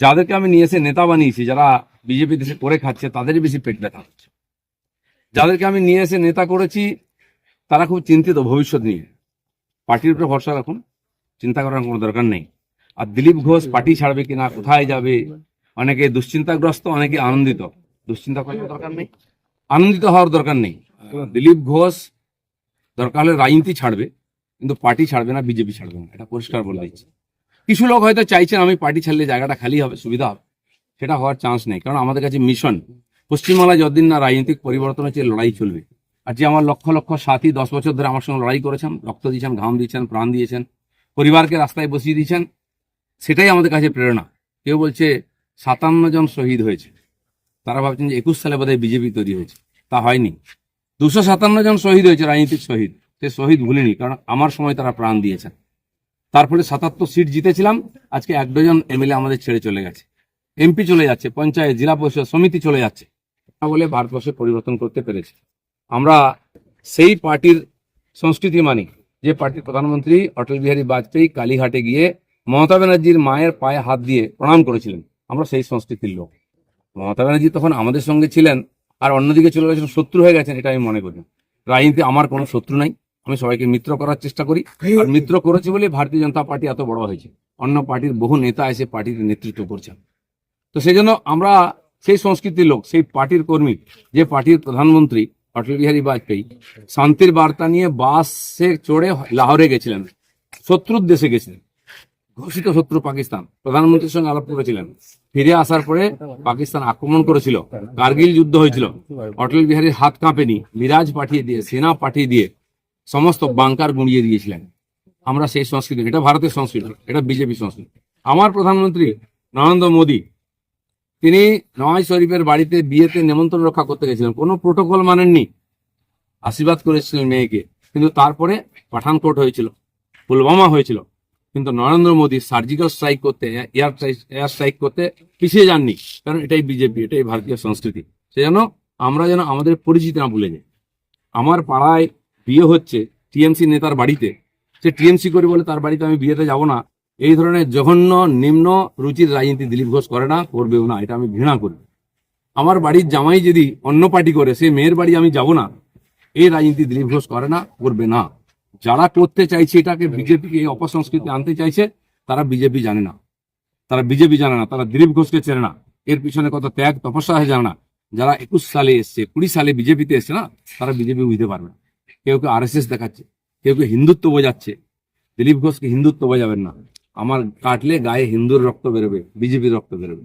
যাদেরকে আমি নিয়ে এসে নেতা বানিয়েছি, যারা বিজেপি দেশে করে খাচ্ছে, তাদেরই বেশি পেট ব্যথা হচ্ছে। যাদেরকে আমি নিয়ে এসে নেতা করেছি, তারা খুব চিন্তিত ভবিষ্যৎ নিয়ে। পার্টির উপরে ভরসা রাখুন, চিন্তা করার কোনো দরকার নেই। আর দিলীপ ঘোষ পার্টি ছাড়বে কিনা, কোথায় যাবে, অনেকে দুশ্চিন্তাগ্রস্ত, অনেকে আনন্দিত। দুশ্চিন্তা করার দরকার নেই। আনন্দিত হওয়ার দরকার নেই। দিলীপ ঘোষ দরকার হলে রাজনীতি ছাড়বে, কিন্তু পার্টি ছাড়বে না, বিজেপি ছাড়বে না। এটা পরিষ্কার বলে দিচ্ছি। কিছু লোক হয়তো চাইছেন আমি পার্টি ছাড়লে জায়গাটা খালি হবে, সুবিধা হবে। সেটা হওয়ার চান্স নেই। কারণ আমাদের কাছে মিশন পশ্চিমবাংলায় যতদিন না রাজনৈতিক পরিবর্তন হচ্ছে, লড়াই চলবে। আর যে আমার লক্ষ লক্ষ সাথী দশ বছর ধরে আমার সঙ্গে লড়াই করেছেন, রক্ত দিয়েছেন, ঘাম দিয়েছেন, প্রাণ দিয়েছেন, পরিবারকে রাস্তায় বসিয়ে দিয়েছেন, সেটাই আমাদের কাছে প্রেরণা। কেউ বলছে সাতান্ন জন শহীদ হয়েছে। তারা ভাবছেন যে একুশ সালে বোধহয় বিজেপি তৈরি হয়েছে। তা হয়নি। দুশো সাতান্ন জন শহীদ হয়েছে, রাজনীতিক শহীদ। সে শহীদ ভুলিনি, কারণ আমার সময় তারা প্রাণ দিয়েছেন। তারপরে সাতাত্তর সিট জিতেছিলাম। আজকে এক ডজন এমএলএ আমাদের ছেড়ে চলে গেছে। এমপি চলে যাচ্ছে, পঞ্চায়েত, জেলা পরিষদ, সমিতি চলে যাচ্ছে। বলে ভারতবর্ষে পরিবর্তন করতে পেরেছে। আমরা সেই পার্টির সংস্কৃতি মানি, যে পার্টির প্রধানমন্ত্রী অটল বিহারী বাজপেয়ী কালীঘাটে গিয়ে মমতা ব্যানার্জির মায়ের পায়ে হাত দিয়ে প্রণাম করেছিলেন। আমরা সেই সংস্কৃতির লোক। মমতা ব্যানার্জি তখন আমাদের সঙ্গে ছিলেন, আর অন্যদিকে চলে গেছেন, শত্রু হয়ে গেছেন, এটা আমি মনে করি। রাজনীতি আমার কোনো শত্রু নাই। আমি সবাইকে মিত্র করার চেষ্টা করি। আর মিত্র করেছি বলে ভারতীয় জনতা পার্টি এত বড় হয়েছে। অন্য পার্টির বহু নেতা এসে পার্টির নেতৃত্ব করছেন। তো সেই জন্য আমরা সেই সংস্কৃতির লোক সেই পার্টির কর্মী যে পার্টির প্রধানমন্ত্রী অটল বিহারী বাজপেয়ী শান্তির বার্তা নিয়ে বাসে চড়ে লাহোরে গেছিলেন শত্রুর দেশে গেছিলেন ঘোষিত শত্রু পাকিস্তান। প্রধানমন্ত্রীর সঙ্গে আলাপ করেছিলেন। ফিরে আসার পরে পাকিস্তান আক্রমণ করেছিল কার্গিল যুদ্ধ হয়েছিল অটল বিহারীর হাত কাঁপেনি মিরাজ পাঠিয়ে দিয়ে সেনা পাঠিয়ে দিয়ে সমস্ত বাংকার গুঁড়িয়ে দিয়েছিলেন। আমরা সেই সংস্কৃতি, এটা ভারতের সংস্কৃতি, এটা বিজেপি সংস্কৃতি। আমার প্রধানমন্ত্রী নরেন্দ্র মোদী, তিনি নওয়াজ শরীফের বাড়িতে বিয়েতে নেমন্ত্রণ রক্ষা করতে গেছিলেন। কোনো প্রোটোকল মানেননি। আশীর্বাদ করেছিলেন মেয়েকে। কিন্তু তারপরে পাঠানকোট হয়েছিল, পুলওয়ামা হয়েছিল। কিন্তু নরেন্দ্র মোদী সার্জিক্যাল স্ট্রাইক করতে, এয়ার এয়ার স্ট্রাইক করতে পিছিয়ে যাননি। কারণ এটাই বিজেপি, এটাই ভারতীয় সংস্কৃতি। সেজন্য আমরা যেন আমাদের পরিচিতি না ভুলে যাই। আমার পাড়ায় বিয়ে হচ্ছে টিএমসি নেতার বাড়িতে, সে টিএমসি করে বলে তার বাড়িতে আমি বিয়েতে যাব না। এই ধরনের জঘন্য, নিম্ন রুচির রাজনীতি দিলীপ ঘোষ করে না, করবেও না, এটা আমি ঘৃণা করি। আমার বাড়ির জামাই যদি অন্য পার্টি করে, সে মেয়ের বাড়ি আমি যাব না। এই রাজনীতি দিলীপ ঘোষ করে না, করবে না। যারা করতে চাইছে এটাকে বিজেপিকে এই অপসংস্কৃতি আনতে চাইছে, তারা বিজেপি জানে না। তারা বিজেপি জানে না, তারা দিলীপ ঘোষকে চেনে না। এর পিছনে কত ত্যাগ, তপস্যা আছে জানে না। যারা একুশ সালে এসছে, কুড়ি সালে বিজেপিতে এসছে না, তারা বিজেপি বুঝতে পারবে না। কেউ কেউ আর দেখাচ্ছে, কেউ কেউ হিন্দুত্ব বোঝাচ্ছে। দিলীপ ঘোষকে হিন্দুত্ব বোঝাবেন না। আমার কাটলে গায়ে হিন্দুর রক্ত বেরোবে, বিজেপির রক্ত বেরোবে।